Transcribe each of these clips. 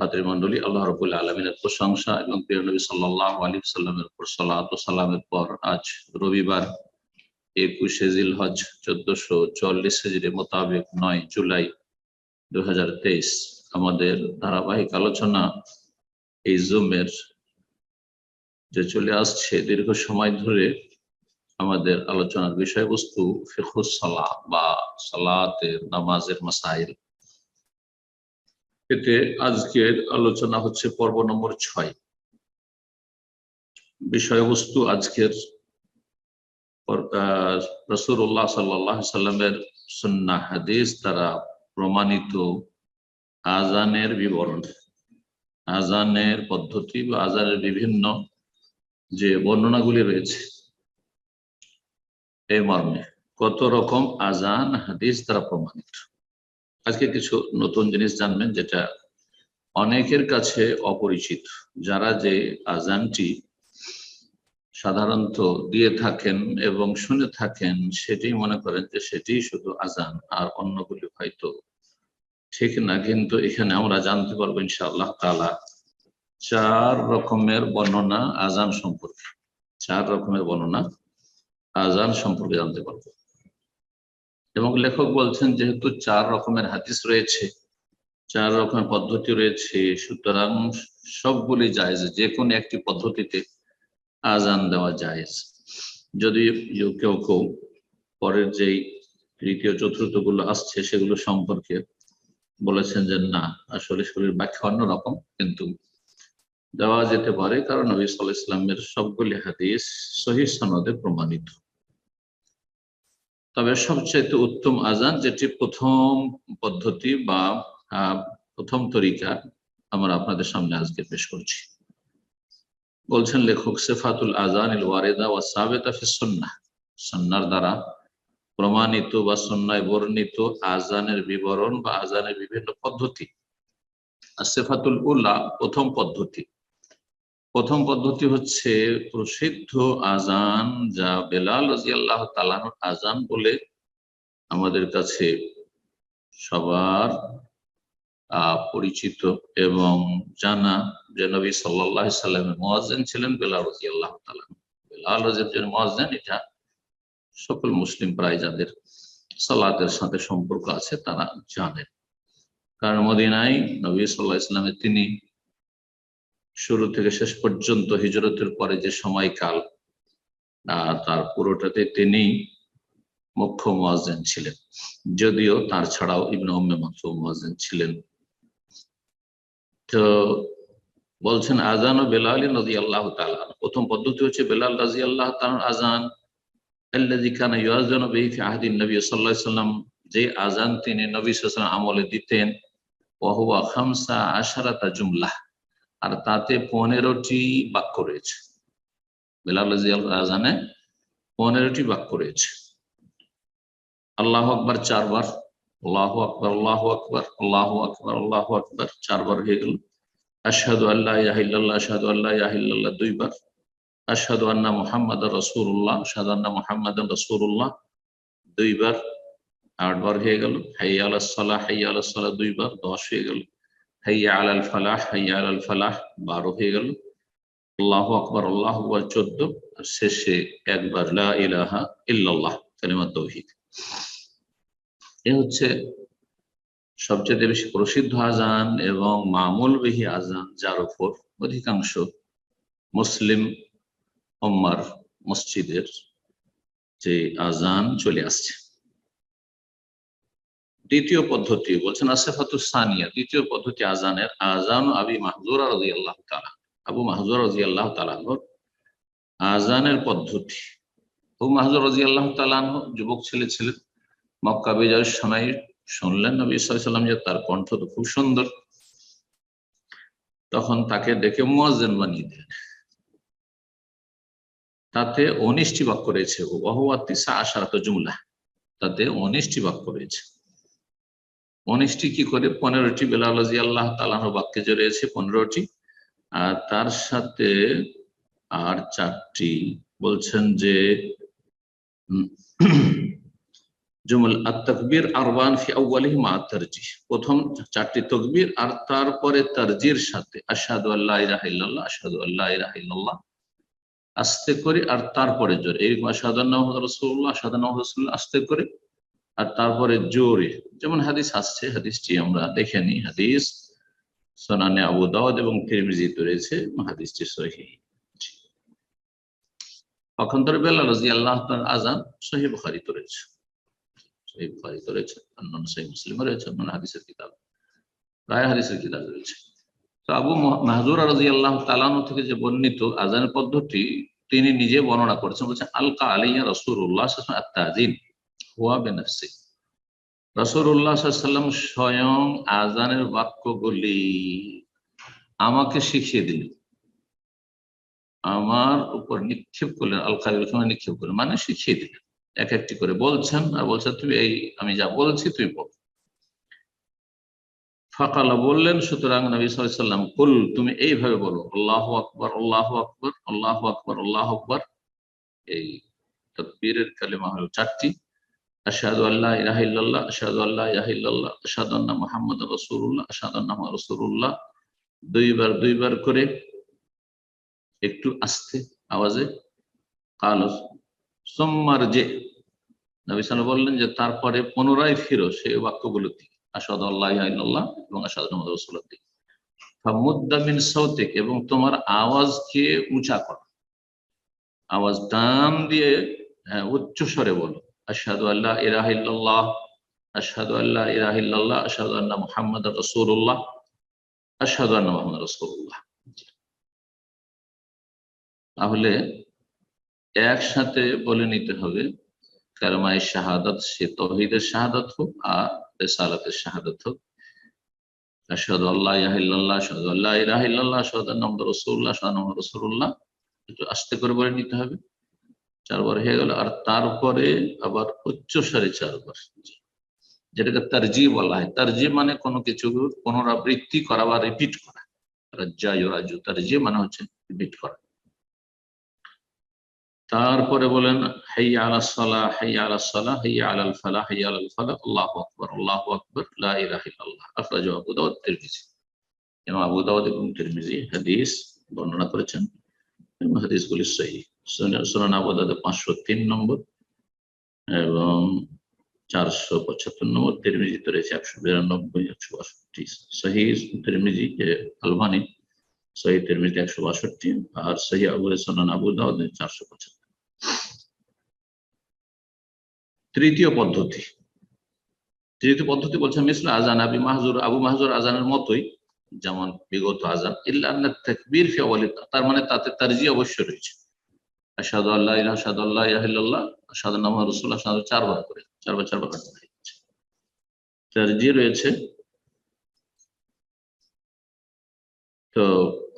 ভাতৃমণ্ডলী আল্লাহ রবুল্লা আলমিনের প্রশংসা এবং প্রিয় নবী সাল্লাহ আলী সাল্লামের উপর সালাত সালামের পর আজ রবিবার একুশে জিল হজ চোদ্দশো চল্লিশ হেজরি মোতাবেক নয় জুলাই দুই হাজার তেইশ। আমাদের ধারাবাহিক আলোচনা এই জুমের যে চলে আসছে, দীর্ঘ সময় ধরে আমাদের আলোচনার বিষয়বস্তু ফিখুস বা সালাতের নামাজের মাসাইল। এতে আজকের আলোচনা হচ্ছে পর্ব নম্বর ছয়। বিষয়বস্তু আজকের রসুল্লাহ সাল্লাহ সাল্লামের সন্না হাদিস দ্বারা প্রমাণিত আজানের বিবরণ। আজানের পদ্ধতি বা আজানের বিভিন্ন যে বর্ণনাগুলি রয়েছে এই মর্মে কত রকম আজান হাদিস দ্বারা প্রমাণিত? আজকে কিছু নতুন জিনিস জানবেন যেটা অনেকের কাছে অপরিচিত। যারা যে আজানটি সাধারণত দিয়ে থাকেন এবং শুনে থাকেন, সেটি মনে করেন যে সেটি শুধু আজান আর অন্যগুলি হয়তো ঠিক না। কিন্তু এখানে আমরা জানতে পারব ইনশাআল্লাহ তালা চার রকমের বর্ণনা আজান সম্পর্কে। চার রকমের বর্ণনা আজান সম্পর্কে জানতে পারব। এবং লেখক বলছেন যেহেতু চার রকমের হাদিস রয়েছে, চার রকমের পদ্ধতি রয়েছে, সুতরাং সবগুলি জায়েজ, যে কোনো একটি পদ্ধতিতে আজান দেওয়া জায়েজ। যদি কেউ কেউ পরের যেই তৃতীয় চতুর্থগুলো আসছে, সেগুলো সম্পর্কে বলেছেন যে না, আসলে শরীর ব্যাখ্যা অন্যরকম কিন্তু দেওয়া যেতে পারে, কারণ নবী সাল ইসলামের সবগুলি হাদিস সহি সনদে প্রমাণিত। তবে সবচাইতে উত্তম আজান, যেটি প্রথম পদ্ধতি বা প্রথম তরিকা আমরা আপনাদের সামনে আজকে পেশ করছি। বলছেন লেখক, সেফাতুল আজান ইল ওয়ারেদা ওয়া সাবেতা দ্বারা প্রমাণিত বা সুন্নায় বর্ণিত আজানের বিবরণ বা আজানের বিভিন্ন পদ্ধতি। আর সেফাতুল উল্লাহ প্রথম পদ্ধতি। প্রথম পদ্ধতি হচ্ছে প্রসিদ্ধ আজান যা বেলাল রাজিয়াল্লাহ তালান আজান বলে আমাদের কাছে সবার পরিচিত এবং জানা যে নবী সাল্লাহ সাল্লামের মোয়াজেন ছিলেন বেলাল রাজিয়াল্লাহ তালান বেলাল রাজির যে মোয়াজেন এটা সকল মুসলিম প্রায় যাদের সালাতের সাথে সম্পর্ক আছে তারা জানেন। কারণ মদিনায় নবী সাল্লাহ ইসলামের তিনি শুরু থেকে শেষ পর্যন্ত হিজরতের পরে যে সময়কাল তার পুরোটাতে তিনি মুখ্য মোয়াজেন ছিলেন। যদিও তার ছাড়াও ইবনে উম্মে মোয়াজেন ছিলেন। তো বলছেন আজান ও বেলাল নদী আল্লাহ প্রথম পদ্ধতি হচ্ছে, বেলাল রাজি আল্লাহ আজান সাল্লাম, যে আজান তিনি নবী আমলে দিতেন ওহুয়া খামসা আশারাতা জুমলাহ। আর তাতে পনেরোটি বাক্য রয়েছে। বেলাল আজানে পনেরোটি বাক্য রয়েছে। আল্লাহ আকবর চারবার, আল্লাহ আকবর আল্লাহ আকবর আল্লাহ আকবর আল্লাহ আকবর চারবার হয়ে গেল। আশহাদু আল্লাহ ইয়াহিল্লাহ আশহাদু আল্লাহ ইয়াহিল্লাহ দুইবার। আশহাদু আন্না মুহাম্মদ রাসূলুল্লাহ, আশহাদু আন্না মুহাম্মাদান রাসূলুল্লাহ দুইবার। আটবার হয়ে গেল। হাইয়া আলাস সালাহ, হাইয়া আলাস সালাহ দুইবার, দশ হয়ে গেল। হাইয়া আলাল ফালাহ, হাইয়া আলাল ফালাহ, বারো হয়ে গেল। আল্লাহ আকবর আল্লাহ আকবর, চোদ্দ। আর শেষে একবার ইলাহা ইল্লাল্লাহ কালিমা তৌহিদ এ হচ্ছে সবচেয়ে বেশি প্রসিদ্ধ আজান এবং মামুল বিহি আজান যার উপর অধিকাংশ মুসলিম উম্মার মসজিদের যে আজান চলে আসছে। দ্বিতীয় পদ্ধতি বলছেন আসেফাতুস সানিয়া, দ্বিতীয় পদ্ধতি আজানের আজান আবি মাহজুরা রাজি আল্লাহ তালা আবু মাহজুর রাজি আল্লাহ তালাহর আজানের পদ্ধতি। আবু মাহজুর রাজি আল্লাহ তালাহ যুবক ছেলে ছিলেন, মক্কা বিজয়ের সময় শুনলেন নবী সাল্লাম যে তার কণ্ঠ তো খুব সুন্দর। তখন তাকে ডেকে মুয়াজ্জেন বানিয়ে দিলেন। তাতে অনিষ্টি বাক্য রয়েছে ওয়াহুয়াতিসা আশারাত জুমলা, তাতে অনিষ্টি বাক্য রয়েছে। উনিশটি কি করে? পনেরোটি বেলাল আল্লাহ তালাহ বাক্যে যে রয়েছে পনেরোটি। আর তার সাথে আর চারটি। বলছেন যে জুমল আত-তাকবীর আরবান ফি প্রথম চারটি তাকবীর আর তারপরে তারজির সাথে আশহাদু আল্লাহ ইলাহা ইল্লাল্লাহ, আশহাদু আল্লা ইলাহা আস্তে করে আর তারপরে জোরে। এই আশহাদু আন্না মুহাম্মাদুর রাসূলুল্লাহ, আস্তে করে আর তারপরে জোরে, যেমন হাদিস আসছে, হাদিসটি আমরা দেখে নিই। হাদিস সোনানে আবু দাউদ এবং তিরমিজিতে রয়েছে, হাদিসটি রাদিয়াল্লাহু তাআলা আযান সহিহ বুখারীতে রয়েছে। রয়েছে, অন্যান্য সহিহ মুসলিমে রয়েছে, অন্যান্য হাদিসের কিতাব হাদিসের কিতাব রয়েছে। তো আবু মাহজুর রাদিয়াল্লাহু তাআলা আনহু থেকে যে বর্ণিত আজানের পদ্ধতি, তিনি নিজে বর্ণনা করেছেন, বলছেন, আলকা আলিয়া আলাইহি ওয়াসাল্লাম আত-তাযিন হুয়া বিনাফসি সাল্লাল্লাহু স্বয়ং আজানের বাক্যগুলি আমাকে শিখিয়ে দিলেন আমার উপর নিক্ষেপ করলেন আল সময় নিক্ষেপ করলেন মানে শিখিয়ে দিলেন এক একটি করে বলছেন, আর বলছেন তুমি এই, আমি যা বলছি তুই বল। ফাকালা বললেন, সুতরাং নবী সাল্লাম কুল, তুমি এইভাবে বলো, আল্লাহ আকবর আল্লাহ আকবর আল্লাহ আকবর আল্লাহ আকবর। এই তকবীরের কালেমা হলো চারটি। আশহাদু আল্লাহ ইলাহা আশহাদু আল্লাহ ইলাহা আশহাদু আন্না মুহাম্মাদুর রাসূলুল্লাহ আশহাদু আন্না রাসূলুল্লাহ। দুইবার দুইবার করে একটু আস্তে আওয়াজে কাল। সোম্মার যে নবী সাল্লাম বললেন যে তারপরে পুনরায় ফিরো সেই বাক্যগুলোর দিকে আসাদ আল্লাহ ইল্লাল্লাহ এবং আসাদ রাসূলের দিকে। ফামুদ্দামিন সৌতিক এবং তোমার আওয়াজকে উঁচা করো। আওয়াজ টান দিয়ে হ্যাঁ, উচ্চ স্বরে বলো। আশহাদু আল্লাহ ইলাহা ইল্লাল্লাহ, আশহাদু আল্লাহ ইলাহা ইল্লাল্লাহ, আশহাদু আন্না মুহাম্মাদার রাসূলুল্লাহ, আশহাদু আন্না মুহাম্মাদার রাসূলুল্লাহ। তাহলে একসাথে বলে নিতে হবে কারমায় শাহাদাত সে তহিদের শাহাদাত হোক আর রেসালাতের শাহাদাত হোক। আশহাদু আল্লাহ ইলাহা আশহাদু আল্লাহ ইলাহা ইল্লাল্লাহ, আশহাদু আন্না মুহাম্মাদার রাসূলুল্লাহ, আশহাদু আন্না মুহাম্মাদার রাসূলুল্লাহ, একটু আস্তে করে বলে নিতে হবে। চারবার হয়ে গেল, আর তারপরে আবার উচ্চ স্বরে চারবার। যেটাকে তারজি বলা হয়। তারজি মানে কোনো কিছু পুনরাবৃত্তি করা বা রিপিট করা। রাজ্জা রাজু তারজি মানে হচ্ছে রিপিট করা। তারপরে বলেন, হাইয়া আলা হাদিস বর্ণনা করেছেন। হাদিসগুলি সহিহ সুনান সুনান আবু দাউদ 503 নম্বর এবং চারশো পঁচাত্তর নম্বর তিরমিজিতে রয়েছে একশো বিরানব্বই, একশো বাষট্টি। সহি তিরমিজি যে আলবানি, সহি তিরমিজি একশো বাষট্টি আর সহি আবু সোনান আবু দাউদ চারশো পঁচাত্তর। তৃতীয় পদ্ধতি। তৃতীয় পদ্ধতি বলছে, মিসল আজান আবি মাহজুর, আবু মাহজুর আজানের মতোই, যেমন বিগত আজান ইল্লা তাকবীর ফি তার মানে তাতে তারজি অবশ্য রয়েছে। আশহাদু আল্লাহ আশহাদু আল্লাহ আশহাদু আন্না মুহাম্মাদুর রাসূলুল্লাহ, আশহাদু চারবার করে চারবার চারবার করে তারজি রয়েছে, তো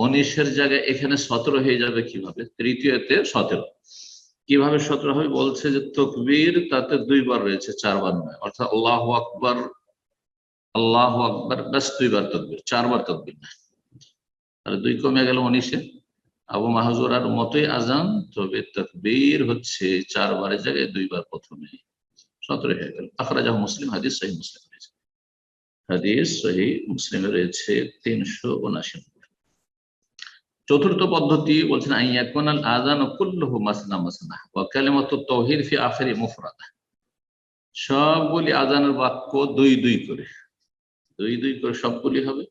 উনিশের জায়গায় এখানে সতেরো হয়ে যাবে কীভাবে? তৃতীয়তে সতেরো। কীভাবে সতেরো হবে? বলছে যে তকবীর তাতে দুইবার রয়েছে, চারবার নয়। অর্থাৎ আল্লাহ আকবর আল্লাহ আকবর, ব্যাস দুইবার তকবীর, চারবার তকবীর না তাহলে দুই কমে গেল উনিশে। আবু মাহজুরার মতোই আজান, তবে তকবীর হচ্ছে চারবারের জায়গায় দুইবার প্রথমে। সতেরো হয়ে গেল। আখরাজাহ মুসলিম, হাদিস সহি মুসলিম রয়েছে। হাদিস সহি মুসলিমে রয়েছে তিনশো উনাশি চতুর্থ পদ্ধতি বলছেন আইয়াকুনাল আজান কুল্লুহু মাসনা মাসনা ওয়া কালিমাতু তাওহীদ ফি আখিরি মুফরাদা। সবগুলি আজানের বাক্য দুই দুই করে। দুই দুই করে সবগুলি হবে।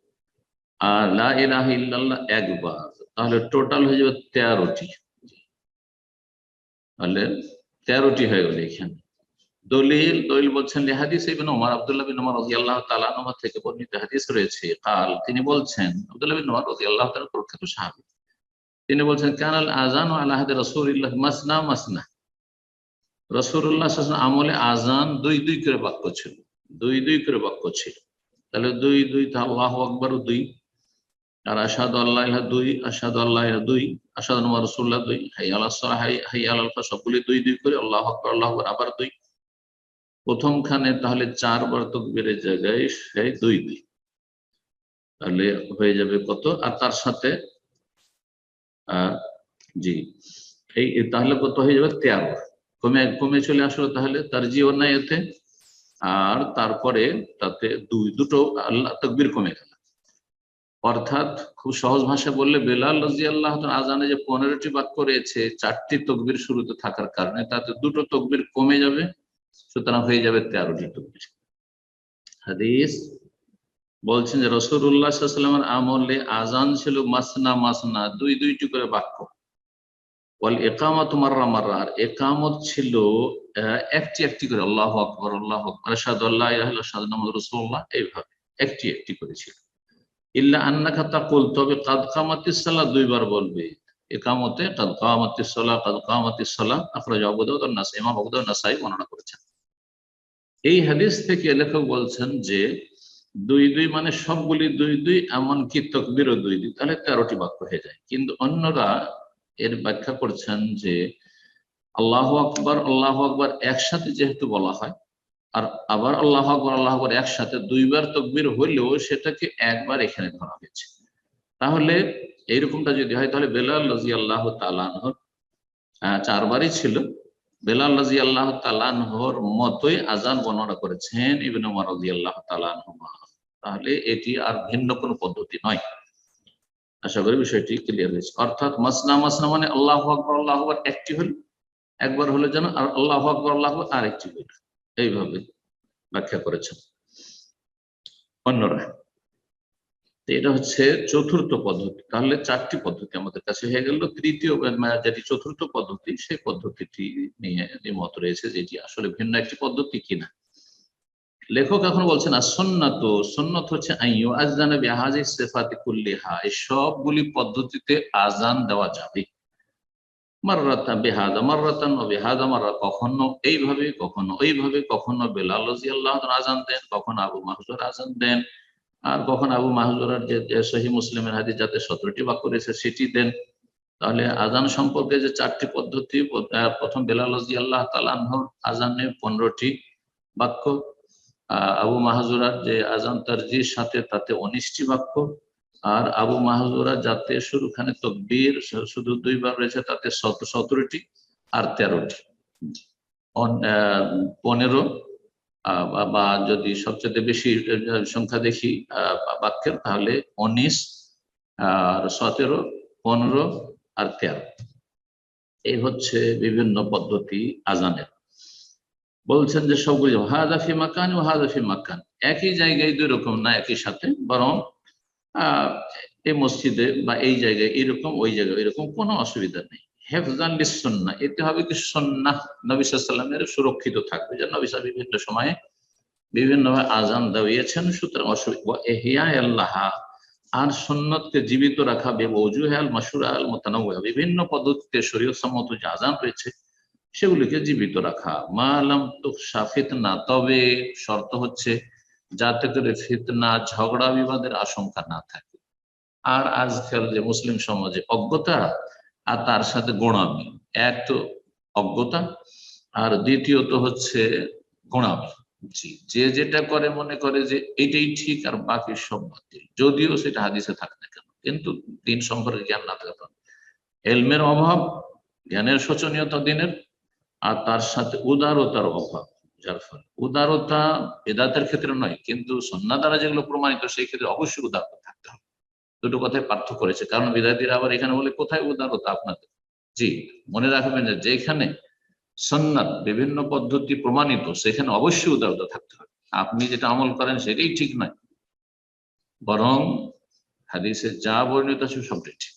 আর লা ইলাহা ইল্লাল্লাহ একবার। তাহলে টোটাল হয়ে যাবে তেরোটি। তাহলে তেরোটি হয়ে গেল এখানে। দলিল দলিল বলছেন হাদিস ইবিন ওমর আব্দুল্লাহ বিন ওমর রাদিয়াল্লাহু তাআলা আনহু থেকে বর্ণিত হাদিস রয়েছে। কাল তিনি বলছেন, আব্দুল্লাহ বিন ওমর রাদিয়াল্লাহু তাআলা প্রখ্যাত সাহাবী, তিনি বলছেন, কানাল আযান আলা হাদি রাসূলিল্লাহ মাসনা মাসনা। আলাইহি আমলে আজান দুই দুই করে বাক্য ছিল। দুই দুই করে বাক্য ছিল। তাহলে দুই দুই তা আল্লাহু আকবার দুই। আর আশহাদু আল্লাহ দুই, আশহাদু আল্লাহ দুই, আশহাদু আন্না রাসূলুল্লাহ দুই, হাই আলাস সালাহ হাই আলাল ফালাহ সবগুলি দুই দুই করে, আল্লাহ আল্লাহু আবার দুই। প্রথমখানে তাহলে চারবার তকবীরের জায়গায় সেই দুই দুই। তাহলে হয়ে যাবে কত? আর তার সাথে জি, এই এই তাহলে কত হয়ে যাবে? তেরো। কমে কমে চলে আসলো তাহলে তার জীবন নাই এতে আর তারপরে তাতে দুই, দুটো আল্লাহ তকবীর কমে গেল। অর্থাৎ খুব সহজ ভাষায় বললে বেলাল রাজি আল্লাহ আজানে যে পনেরোটি বাক্য রয়েছে, চারটি তকবির শুরুতে থাকার কারণে তাতে দুটো তকবির কমে যাবে, সুতরাং হয়ে যাবে তেরোটি তকবির। হাদিস বলছেন যে রসুল্লাহামের আমলে আজান ছিল মাসনা মাসনা, দুই দুইটি করে বাক্য। বল একামত মার্রা মার্রা, আর একামত ছিল একটি একটি করে, আল্লাহ আকবর আল্লাহ আকবর সাদ আল্লাহ সাদ রসুল্লাহ এইভাবে একটি একটি করে ছিল আন্না খাতা তাকুল, তবে কাদ কামাতিস সালাহ দুইবার বলবে। একামতে কাদ কামাতিস সালাহ কাদ কামাতিস সালাহ আখরাজ আবু দাউদ আর নাসাই ইমাম আবু নাসাই বর্ণনা করেছেন। এই হাদিস থেকে লেখক বলছেন যে, দুই দুই মানে সবগুলি দুই দুই এমন এমনকি তকবিরও দুই দুই, তাহলে তেরোটি বাক্য হয়ে যায়। কিন্তু অন্যরা এর ব্যাখ্যা করছেন যে, আল্লাহ আকবর আল্লাহ আকবর একসাথে যেহেতু বলা হয় আর আবার আল্লাহ আকবর আল্লাহ আকবর একসাথে দুইবার তকবির হলেও সেটাকে একবার এখানে ধরা হয়েছে। তাহলে এইরকমটা যদি হয়, তাহলে বেলাল রাজি আল্লাহ তালানহর চারবারই ছিল। বেলাল রাজি আল্লাহ তালানহর মতোই আজান বর্ণনা করেছেন ইবিন রাজি আল্লাহ তালানহমা তাহলে এটি আর ভিন্ন কোনো পদ্ধতি নয়। আশা করি বিষয়টি ক্লিয়ার হয়েছে। অর্থাৎ মাসনা মাসনা মানে আল্লাহ আকবর, আল্লাহ একটি হল, একবার হলে যেন, আর আল্লাহ আকবর, আল্লাহ আরেকটি হল। এইভাবে ব্যাখ্যা করেছেন। অন্যরা এটা হচ্ছে চতুর্থ পদ্ধতি। তাহলে চারটি পদ্ধতি আমাদের কাছে হয়ে গেল। তৃতীয় যেটি চতুর্থ পদ্ধতি, সেই পদ্ধতিটি নিয়ে মত রয়েছে যেটি আসলে ভিন্ন একটি পদ্ধতি কিনা। লেখক এখন বলছেন, আর সন্ন্যত সন্ন্যত হচ্ছে আইয়ু আজানে বিহাজি সেফাতি কুল্লিহা। এই সবগুলি পদ্ধতিতে আজান দেওয়া যাবে। মাররাতা বেহাদা, মাররাতান ও বেহাদা মাররা কখনো এইভাবে, কখনো ওইভাবে, কখনো বেলাল আল্লাহ আজান দেন, কখনো আবু মাহজুর আজান দেন, আর কখন আবু মাহজুরার যে সহি মুসলিমের হাদিস যাতে সতেরোটি বাক্য রয়েছে সেটি দেন। তাহলে আজান সম্পর্কে যে চারটি পদ্ধতি প্রথম বেলাল আল্লাহ তালাহর আজানে পনেরোটি বাক্য আবু মাহজুরার যে আজান তারজির সাথে তাতে উনিশটি বাক্য আর আবু মাহজুরা যাতে শুরুখানে তকবীর, শুধু দুইবার রয়েছে তাতে সত- সতেরোটি আর তেরোটি। পনেরো বা- যদি সবচেয়ে বেশি সংখ্যা দেখি বাক্যের, তাহলে উনিশ, আর সতেরো, পনেরো আর তেরো। এই হচ্ছে বিভিন্ন পদ্ধতি আজানের। বলছেন যে সবগুলি হাদাফি মাকান ও হাজাফি মাকান। একই জায়গায় দুই রকম, না একই সাথে, বরং এই মসজিদে বা এই জায়গায় এরকম, ওই জায়গায় এরকম কোনো অসুবিধা নেই। হেফজান সন্না এতে হবে কি সন্না নবী সুরক্ষিত থাকবে। যে নবী সাহেব বিভিন্ন সময়ে বিভিন্নভাবে আজান দাঁড়িয়েছেন, সুতরাং অসুবিধা এহিয়া আল্লাহ, আর সন্ন্যতকে জীবিত রাখা বেবজুহাল মাসুর আল মোতানওয়া বিভিন্ন পদ্ধতিতে শরীয় সম্মত যে আজান রয়েছে, সেগুলিকে জীবিত রাখা। মালাম তো ফিতনা, তবে শর্ত হচ্ছে যাতে করে ফিতনা, ঝগড়া, বিবাদের আশঙ্কা না থাকে। আর আজকাল যে মুসলিম সমাজে অজ্ঞতা আর তার সাথে গোড়ামি, এক তো অজ্ঞতা আর দ্বিতীয়ত হচ্ছে গোড়ামি। জি, যে যেটা করে মনে করে যে এটাই ঠিক আর বাকি সব যদিও সেটা হাদিসে থাকে না কেন, কিন্তু দিন সম্পর্কে জ্ঞান না থাকা এলমের অভাব, জ্ঞানের শোচনীয়তা দিনের, আর তার সাথে উদারতার অভাব। যার ফলে। উদারতা বেদাতের ক্ষেত্রে নয়, কিন্তু সন্না দ্বারা যেগুলো প্রমাণিত, সেই ক্ষেত্রে অবশ্যই উদারতা থাকতে হবে। দুটো কথায় পার্থক্য করেছে কারণ বিদাতিরা আবার এখানে বলে, কোথায় উদারতা আপনাদের? জি, মনে রাখবেন যে যেখানে সন্ন্যাত বিভিন্ন পদ্ধতি প্রমাণিত, সেখানে অবশ্যই উদারতা থাকতে হবে। আপনি যেটা আমল করেন, সেটাই ঠিক নয়। বরং হাদিসে যা বর্ণিত আছে, সবটাই ঠিক।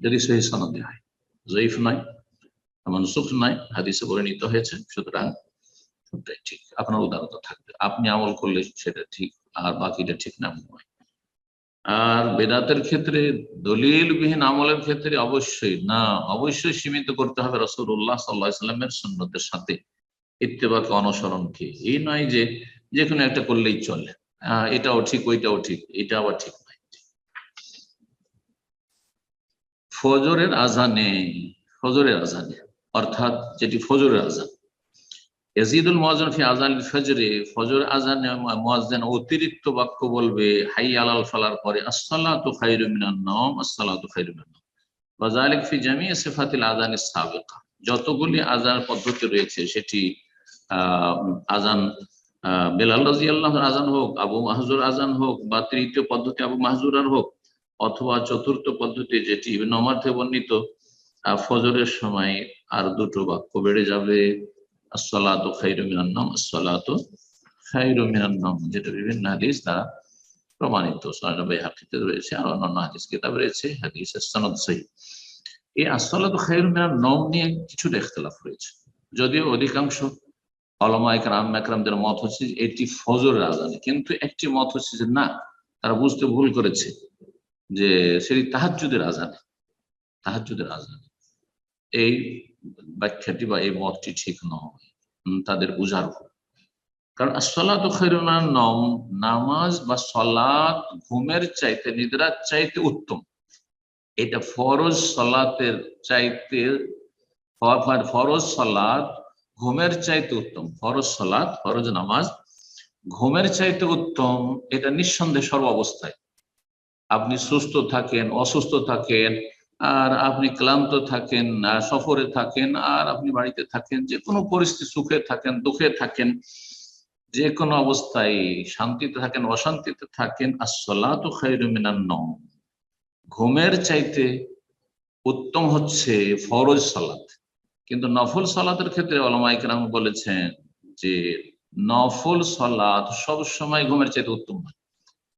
যদি সহি সনদে হয়, জয়ীফ নয়। মনসুখ নয় হাদিসে পরিণত হয়েছে, সুতরাং ঠিক। আপনার উদারতা থাকবে। আপনি আমল করলে সেটা ঠিক, আর বাকিটা ঠিক না নয় আর বেদাতের ক্ষেত্রে, দলিলবিহীন আমলের ক্ষেত্রে অবশ্যই না, অবশ্যই সীমিত করতে হবে রসুল্লাহ সাল্লাহ সাল্লামের সুন্নতের সাথে। ইত্তেবাকে অনুসরণকে এই নয় যে যে কোনো একটা করলেই চলে। এটাও ঠিক, ওইটাও ঠিক, এটা আবার ঠিক নয়। ফজরের আজানে ফজরের আজানে অর্থাৎ যেটি ফজরের আজান। ইয়াজিদুল মুয়াজ্জিন ফি আজান ফজরে ফজর আজানে মুয়াজ্জিন অতিরিক্ত বাক্য বলবে, হাই আলাল ফালার পরে, আসসালাতু খায়রু মিনান নাওম, আসসালাতু খায়রু মিনান নাওম। ওয়া যালিক ফি জামিই সিফাতিল আযান সাবিকা। যতগুলি আজান পদ্ধতি রয়েছে, সেটি আজান বেলাল রাদিয়াল্লাহু আজান হোক, আবু মাহজুর আজান হোক, বা তৃতীয় পদ্ধতি আবু মাহজুরার হোক, অথবা চতুর্থ পদ্ধতি যেটি নমার্থে বর্ণিত ফজরের সময় আর দুটো বাক্য বেড়ে যাবে। আসসালাতু খায়রু মিনান নাম, আসসালাতু খায়রু যেটা বিভিন্ন হাদিস দ্বারা প্রমাণিত। সুনান বাইহাকিতে রয়েছে, আর অন্যান্য হাদিস কিতাব রয়েছে, হাদিসের সনদ সহিহ এই আসসালাতু খায়রু মিনান নাম নিয়ে কিছুটা ইখতিলাফ রয়েছে। যদিও অধিকাংশ অলমা একরাম একরামদের মত হচ্ছে যে এটি ফজরের আজানে, কিন্তু একটি মত হচ্ছে যে না, তারা বুঝতে ভুল করেছে যে সেটি তাহাজ্জুদের আজানে। তাহাজ্জুদের আজানে। এই ব্যাখ্যাটি বা এই মতটি ঠিক নয়। তাদের বুঝার কারণ সলাত নম নামাজ বা সলাত ঘুমের চাইতে, নিদ্রার চাইতে উত্তম। এটা ফরজ সলাতের চাইতে, ফ- ফরজ সলাত ঘুমের চাইতে উত্তম। ফরজ সলাত, ফরজ নামাজ ঘুমের চাইতে উত্তম, এটা নিঃসন্দেহে সর্ব অবস্থায় আপনি সুস্থ থাকেন, অসুস্থ থাকেন আর আপনি ক্লান্ত থাকেন সফরে থাকেন, আর আপনি বাড়িতে থাকেন, যে কোনো পরিস্থিতি, সুখে থাকেন, দুঃখে থাকেন, যে কোনো অবস্থায় শান্তিতে থাকেন, অশান্তিতে থাকেন মিনান নওম। ঘুমের চাইতে উত্তম হচ্ছে ফরজ সালাত। কিন্তু নফল সালাতের ক্ষেত্রে অলমাইকরাম বলেছেন যে নফল সালাত সব সময় ঘুমের চাইতে উত্তম নয়।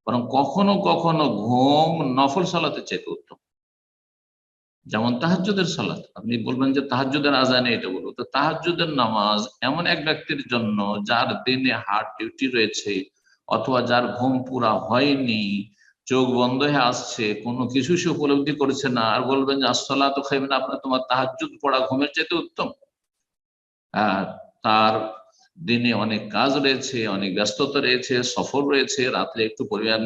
বরং কখনো কখনো ঘুম নফল সালাতের চাইতে উত্তম। যেমন তাহাজ্জুদের সালাত, আপনি বলবেন যে তাহাজ্জুদের আজানে এটা বলব। তো তাহাজ্জুদের নামাজ এমন এক ব্যক্তির জন্য যার দিনে হার্ট ডিউটি রয়েছে অথবা যার ঘুম পুরা হয়নি, চোখ বন্ধ হয়ে আসছে, কোনো কিছু সে উপলব্ধি করছে না, আর বলবেন যে আসলা তো খাইবেন আপনার তোমার তাহাজ্জুদ পড়া ঘুমের চাইতে উত্তম। তার দিনে অনেক কাজ রয়েছে, অনেক ব্যস্ততা রয়েছে, সফর রয়েছে, রাত্রে একটু পরিবার,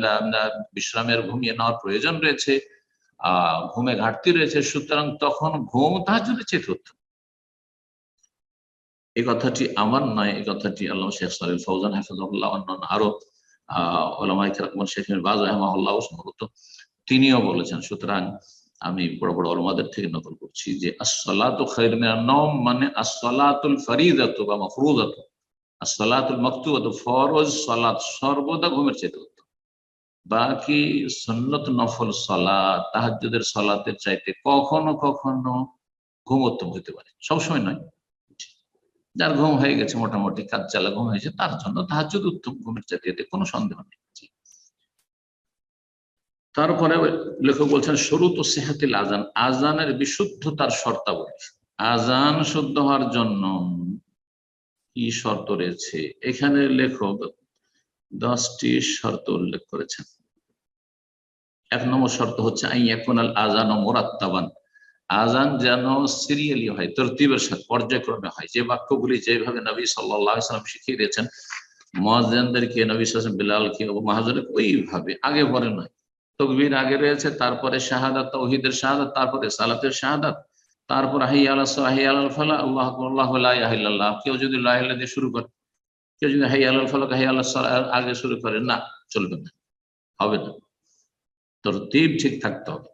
বিশ্রামের ঘুমিয়ে নেওয়ার প্রয়োজন রয়েছে। ঘুমে ঘাটতি রয়েছে, সুতরাং তখন ঘুম তাহাজুদের চেয়ে উত্তম এই কথাটি আমার নয় এই কথাটি আল্লাহ শেখ সালিল ফৌজান হাফিজুল্লাহ অন্যান্য আরও ওলামাই শেখ বাজ রহমাল্লাহ সম্ভবত তিনিও বলেছেন, সুতরাং আমি বড় বড় ওলামাদের থেকে নকল করছি যে আসসালাতু খায়রু মিনান নওম মানে আসসালাতুল ফরিদাতু বা মাফরুদাতু। আসসালাতুল মাকতুবাতু ফরজ সালাত সর্বদা ঘুমের উত্তম। বাকি সুন্নত নফল সালাত, তাহাজ্জুদের সালাতের চাইতে কখনো কখনো ঘুমোত্তম হইতে পারে। সবসময় নয়। যার ঘুম হয়ে গেছে, মোটামুটি কাজ চালা ঘুম হয়েছে, তার জন্য তাহাজ্জুদ উত্তম ঘুমের চাইতে কোনো সন্দেহ নেই। তারপরে লেখক বলছেন, শুরু তো সেহাতিল আজান আজানের বিশুদ্ধতার শর্তাবলী। আজান শুদ্ধ হওয়ার জন্য কি শর্ত রয়েছে? এখানে লেখক দশটি শর্ত উল্লেখ করেছেন। এক নম্বর শর্ত হচ্ছে আইয়াকুনাল আজান ও মোরাত্তাবান। আজান যেন সিরিয়ালি হয়, তরতিবের সাথে, পর্যায়ক্রমে হয়। যে বাক্যগুলি যেভাবে নবী সাল্লাম শিখিয়ে দিয়েছেন মহাজনদেরকে নবী সালাম বিলালকে ও মাহাজুরকে ওইভাবে, আগে পরে নয়। তকবীর আগে রয়েছে, তারপরে শাহাদাত তৌহিদের শাহাদাত, তারপরে সালাতের শাহাদাত, তারপর হাই আল্লাহ হাই আল্লাহ ফালা, আল্লাহ আল্লাহ লা ইলাহা কেউ যদি লাহ দিয়ে শুরু করে, কেউ যদি হাই আল্লাহ ফালাক হাই আল্লাহ আগে শুরু করে, না, চলবে না, হবে না। তোর তীব ঠিক থাকতে হবে।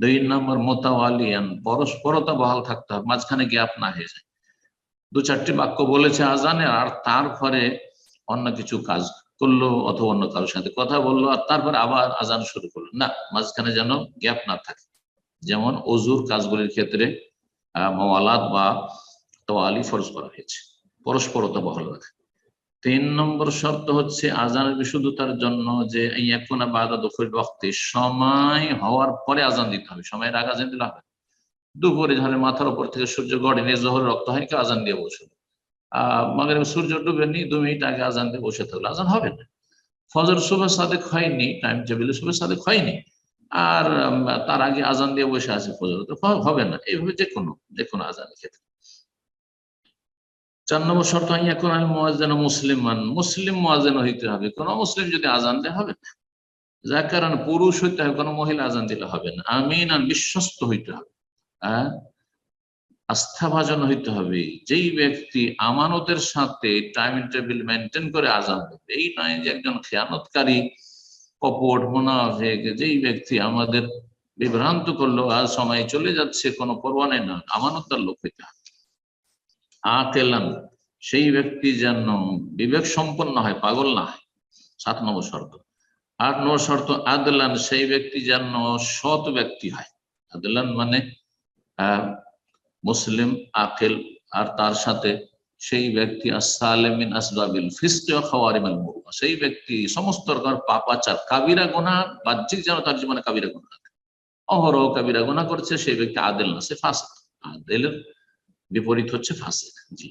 দুই নম্বর, মোতাওয়ালিয়ান, পরস্পরতা বহাল থাকতে হবে। মাঝখানে গ্যাপ না হয়ে যায়। দু চারটি বাক্য বলেছে আজানে আর তারপরে অন্য কিছু কাজ করল অথবা অন্য কারোর সাথে কথা বলল, আর তারপরে আবার আজান শুরু করল। না, মাঝখানে যেন গ্যাপ না থাকে। যেমন অজুর কাজগুলির ক্ষেত্রে মওয়ালাত বা তোয়ালি ফরজ করা হয়েছে। পরস্পরতা বহাল রাখা। তিন নম্বর শর্ত হচ্ছে আজানের বিশুদ্ধতার জন্য যে ইয়াকুনা বাদা দখল বক্তে সময় হওয়ার পরে আজান দিতে হবে। সময়ের আগে আজান দিলে হবে দুপুরে ধরে মাথার উপর থেকে সূর্য গড়েনি জোহর রক্ত হয়নি কেউ আজান দিয়ে বসে আহ সূর্য ডুবেনি দু মিনিট আগে আজান দিয়ে বসে থাকলে আজান হবে না। ফজর শুভ সাদেক হয়নি টাইম টেবিলে শুভ সাদেক হয়নি। আর তার আগে আজান দিয়ে বসে আছে ফজর। হবে না। এইভাবে যে কোনো যে কোনো আজানের ক্ষেত্রে। চার নম্বর শর্ত আমি মোয়াজেন মুসলিমান? মুসলিম মোয়াজেন হইতে হবে। কোন মুসলিম যদি আজান দেয় হবে না, যার কারণে পুরুষ হইতে হবে, কোনো মহিলা আজান দিলে হবে না। আমিন আর বিশ্বস্ত হইতে হবে। হ্যাঁ আস্থাভাজন হইতে হবে। যেই ব্যক্তি আমানতের সাথে টাইম টেবিল মেনটেন করে আজান দেবে, এই নয় যে একজন খেয়ানতকারী, কপট, মোনাফেক, যেই ব্যক্তি আমাদের বিভ্রান্ত করল, আর সময় চলে যাচ্ছে, কোনো পরোয়া নেই না। আমানতদার লোক হইতে হবে। আকেলান সেই ব্যক্তি যেন বিবেক সম্পন্ন হয়, পাগল না হয়। সাত নম্বর শর্ত। আট নম্বর শর্ত, আদলান, সেই ব্যক্তি যেন সৎ ব্যক্তি হয়। আদলান মানে মুসলিম আকেল আর তার সাথে সেই ব্যক্তি আসালেমিন আসবাবিল ফিস্তে খাওয়ারিমাল মুরুয়া সেই ব্যক্তি, সমস্ত রকম পাপাচার কাবিরা গোনা বাহ্যিক যেন তার জীবনে কাবিরা গোনা অহরহ কাবিরা গোনা করছে, সেই ব্যক্তি আদেল না, সে ফাসিক। আদেলের বিপরীত হচ্ছে ফাসিক জি।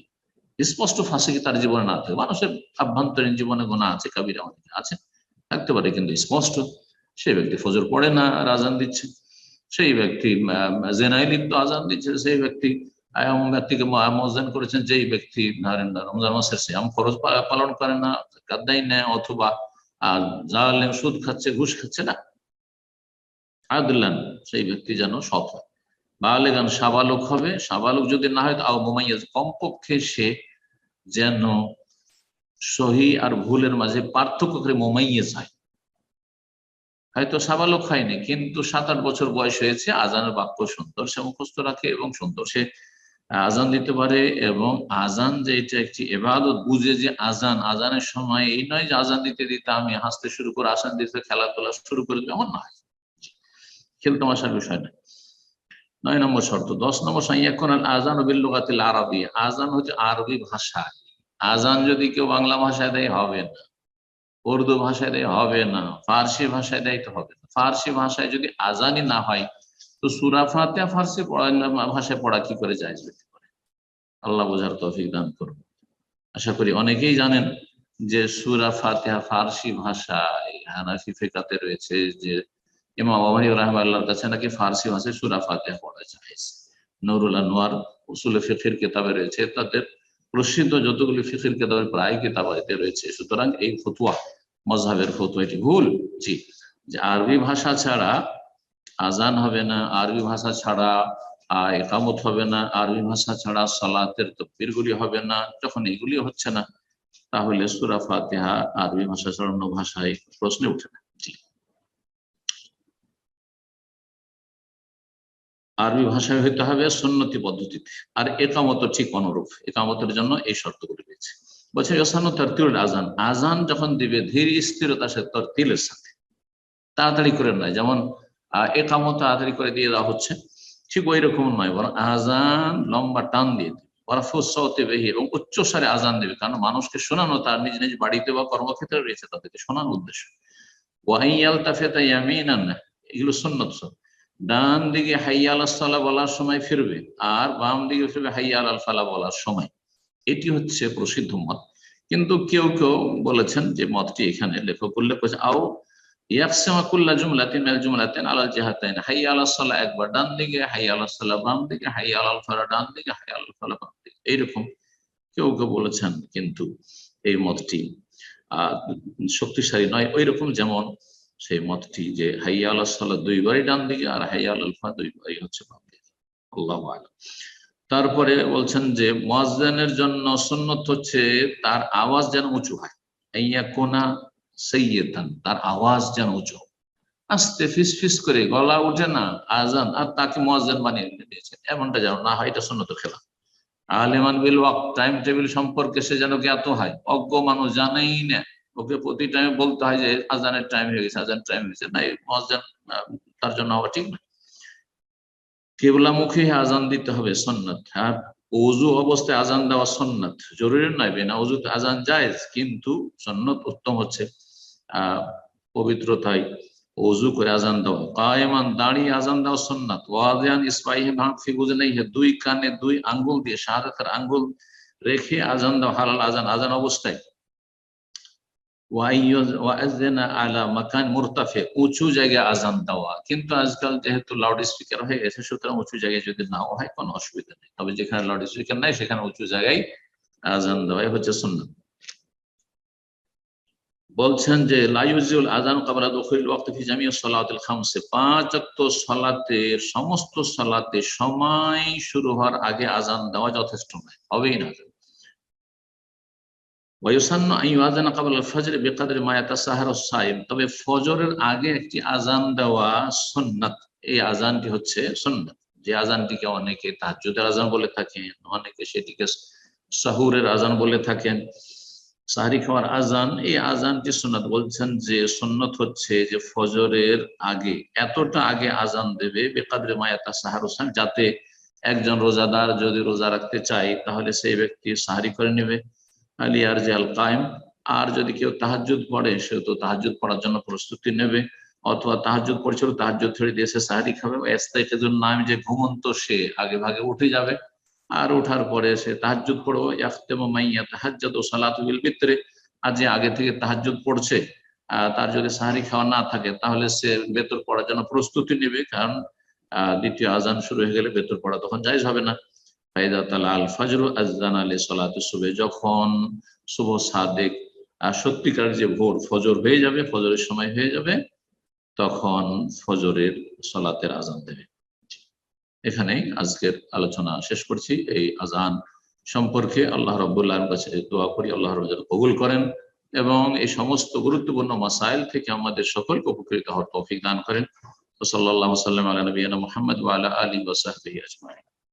স্পষ্ট ফাঁসি তার জীবনে না থাকে। মানুষের আভ্যন্তরীণ জীবনে গোনা আছে কাবিরা অনেক আছে থাকতে পারে কিন্তু স্পষ্ট। সেই ব্যক্তি ফজর পড়ে না আর আজান দিচ্ছে। সেই ব্যক্তি জেনায় লিপ্ত আজান দিচ্ছে। সেই ব্যক্তি এমন ব্যক্তিকে মোজান করেছেন। যেই ব্যক্তি ধরেন রমজান মাসের শ্যাম খরচ পালন করে না কাদ্দাই নেয় অথবা আহ, জালেম সুদ খাচ্ছে ঘুষ খাচ্ছে না। আদলান সেই ব্যক্তি যেন হয়। বালেগান সাবালক হবে, সাবালক যদি না হয় তো আও মোমাইয়াজ কমপক্ষে সে যেন সহি আর ভুলের মাঝে পার্থক্য করে মোমাইয়েজ হয়। হয়তো সাবালক হয়নি, কিন্তু সাত আট বছর বয়স হয়েছে, আজানের বাক্য সুন্দর সে মুখস্থ রাখে এবং সুন্দর সে আজান দিতে পারে এবং আজান যে এটা একটি এবাদত বুঝে যে আজান, আজানের সময় এই নয় যে আজান দিতে দিতে আমি হাসতে শুরু করে, আসান দিতে খেলাধুলা শুরু করে এমন নয়। খেলতামাশার বিষয় না নয় নম্বর শর্ত, দশ নম্বর এখন আজান বিল্লুগাতিল আরবি আজান হচ্ছে আরবি ভাষা। আজান যদি কেউ বাংলা ভাষায় দেয় হবে না, উর্দু ভাষায় দেয় হবে না, ফার্সি ভাষায় দেয় তো হবে না। ফার্সি ভাষায় যদি আজানই না হয়, তো সুরা ফাতিয়া ফার্সি ভাষায় পড়া কি করে যায় যেতে পারে আল্লাহ বোঝার তৌফিক দান করুন। আশা করি অনেকেই জানেন যে সুরা ফাতিহা ফার্সি ভাষায় হানাফি ফেকাতে রয়েছে যে ইমাম আবানি রহমাল্লাহর কাছে নাকি ফার্সি ভাষায় সুরা ফাতিহা পড়া যায় নুরুল আনোয়ার উসুল ফিকির কিতাবে রয়েছে, তাদের প্রসিদ্ধ যতগুলি ফিকির কিতাবের প্রায় কিতাব এতে রয়েছে। সুতরাং এই ফতুয়া মজহাবের ফতুয়া, এটি ভুল, জি। যে আরবি ভাষা ছাড়া আজান হবে না, আরবি ভাষা ছাড়া একামত হবে না, আরবি ভাষা ছাড়া সালাতের তকবির গুলি হবে না, যখন এগুলি হচ্ছে না, তাহলে সুরা ফাতিহা আরবি ভাষা ছাড়া অন্য ভাষায় প্রশ্নে উঠে না জি আরবি ভাষায় হইতে হবে সুন্নতি পদ্ধতিতে। আর একামত ঠিক অনুরূপ। একামতের জন্য এই শর্তগুলি রয়েছে। বলছে ইসানো তরতিল আজান আজান যখন দিবে, ধীর স্থিরতার সাথে তরতিলের সাথে। তাড়াতাড়ি করে নয়। যেমন একামত তাড়াতাড়ি করে দিয়ে দেওয়া হচ্ছে, ঠিক ওই রকম নয়। বরং আজান লম্বা টান দিয়ে দেবে। এবং উচ্চস্বরে আজান দেবে। কারণ মানুষকে শোনানো তার নিজ নিজ বাড়িতে বা কর্মক্ষেত্রে রয়েছে তাদেরকে শোনানোর উদ্দেশ্য। ওয়াইয়াল তাফেতা ইয়ামিনান। এগুলো সুন্নত। ডান দিকে হাইয়া আল সালা বলার সময় ফিরবে, আর বাম দিকে ফিরবে হাইয়া আল ফালা বলার সময়। এটি হচ্ছে প্রসিদ্ধ মত। কিন্তু কেউ কেউ বলেছেন যে মতটি এখানে লেখক উল্লেখ করেছে আও ইয়াকসিমা কুল্লা জুমলাতিন মিনাল জুমলাতিন আলাল জিহাতাইন। হাইয়া আল সালা একবার ডান দিকে হাইয়া আল সালা বাম দিকে হাইয়া আল ফালা ডান দিকে হাইয়া আল ফালা বাম দিকে এইরকম কেউ কেউ বলেছেন কিন্তু এই মতটি শক্তিশালী নয়। ওই রকম যেমন সেই মতটি যে হাইয়া আল্লাহ সাল্লাহ দুইবারই ডান দিকে আর হাইয়া আল আলফা দুইবারই হচ্ছে আল্লাহ আলম। তারপরে বলছেন যে, মোয়াজ্জানের জন্য সুন্নত হচ্ছে তার আওয়াজ যেন উঁচু হয়। কোনা তার আওয়াজ যেন উঁচু। আস্তে ফিস ফিস করে গলা উঠে না, আজান, আর তাকে মোয়াজ্জান বানিয়ে দিয়েছে। এমনটা যেন না হয়, এটা সুন্নত খেলা আলেমান বিল ওয়াক টাইম টেবিল সম্পর্কে সে যেন জ্ঞাত হয়। অজ্ঞ মানুষ জানেই না। ওকে প্রতি টাইমে বলতে হয় যে, আজানের টাইম হয়ে গেছে, আজান টাইম হয়ে গেছে না এই মসজান তার জন্য হওয়া ঠিক না। কেবলামুখী আজান দিতে হবে, সন্ন্যত। আর অজু অবস্থায় আজান দেওয়া সন্ন্যত। জরুরি নয়, বিনা অজুতে আজান যায় কিন্তু সন্ন্যত উত্তম হচ্ছে, আহ, পবিত্রতায় ওযু করে আজান দেওয়া। কায়েমান দাঁড়িয়ে আজান দেওয়া সুন্নাত ওয়াদিয়ান ইসবাইহি ভাগ ফি বুজনাইহি দুই কানে দুই আঙ্গুল দিয়ে, শাহাদাতের আঙ্গুল রেখে আজান দেওয়া, হালাল আজান আজান অবস্থায় ওয়াইয়ুজ- ওয়াআযযানা আলা মাকান মুরতাফি উঁচু জায়গায় আজান দেওয়া। কিন্তু আজকাল যেহেতু লাউড স্পিকার হয়ে গেছে, সুতরাং উঁচু জায়গায় যদি নাও হয়, কোনো অসুবিধা নেই। তবে যেখানে লাউড স্পিকার নাই, সেখানে উঁচু জায়গায় আজান দেওয়াই হচ্ছে সুন্নাত। বলছেন যে লাইউজিউল আজান কাবলা দখল ওয়াক্ত ফি জামিউ সালাতুল খামসে। পাঁচ ওয়াক্ত সালাতের সমস্ত সালাতে সময় শুরু হওয়ার আগে আজান দেওয়া যথেষ্ট নয়। হবেই না। ওয়ায়ুসান্নু আন ইউআযানা আল ফজর বিকদরি মা ইয়াতাসাহারু সাইম তবে ফজরের আগে একটি আজান দেওয়া সুন্নাত। এই আজানটি হচ্ছে সুন্নাত। যে আজানটিকে অনেকে তাহাজ্জুদের আজান বলে থাকেন, অনেকে সেটিকে সাহুরের আজান বলে থাকেন। সাহারি খাওয়ার আজান এই আজানটি সুন্নাত। বলছেন যে সুন্নত হচ্ছে যে ফজরের আগে, এতটা আগে আজান দেবে বেকাদরে মায়াতা সাহার হোসেন যাতে একজন রোজাদার যদি রোজা রাখতে চায়, তাহলে সেই ব্যক্তি সাহারি করে নেবে। আলিয়ার আল কায়েম, আর যদি কেউ তাহাজুদ পড়ে, সে তো তাহাজুদ পড়ার জন্য প্রস্তুতি নেবে। অথবা তাহাজুদ পড়ছিল তাহাজুদ ছেড়ে দিয়ে সে সাহারি খাবে। এস্তাইকের নাম যে ঘুমন্ত, সে আগে ভাগে উঠে যাবে। আর ওঠার পরে সে তাহাজুদ পড়ব। ইয়াখতেমু মাইয়া তাহাজ্জুদ ও সালাতু বিল ভিতরে আর যে আগে থেকে তাহাজুদ পড়ছে তার যদি সাহারি খাওয়া না থাকে, তাহলে সে বেতর পড়ার জন্য প্রস্তুতি নেবে। কারণ দ্বিতীয় আজান শুরু হয়ে গেলে বেতর পড়া তখন জায়জ হবে না। আল ফজরু আজান আলী সালাতু সুবে যখন শুভ সাদেক সত্যিকার যে ভোর ফজর হয়ে যাবে, ফজরের সময় হয়ে যাবে, তখন ফজরের সলাতের আজান দেবে। এখানে আজকের আলোচনা শেষ করছি। এই আজান সম্পর্কে আল্লাহ রব্বুল্লাহর কাছে দোয়া করি, আল্লাহ রব যেন কবুল করেন এবং এই সমস্ত গুরুত্বপূর্ণ মাসাইল থেকে আমাদের সকলকে উপকৃত হওয়ার তৌফিক দান করেন। সাল্লাল্লাহু সাল্লাম আলা নবিয়ানা মোহাম্মদ আলা সাহবিহি আজমাইন।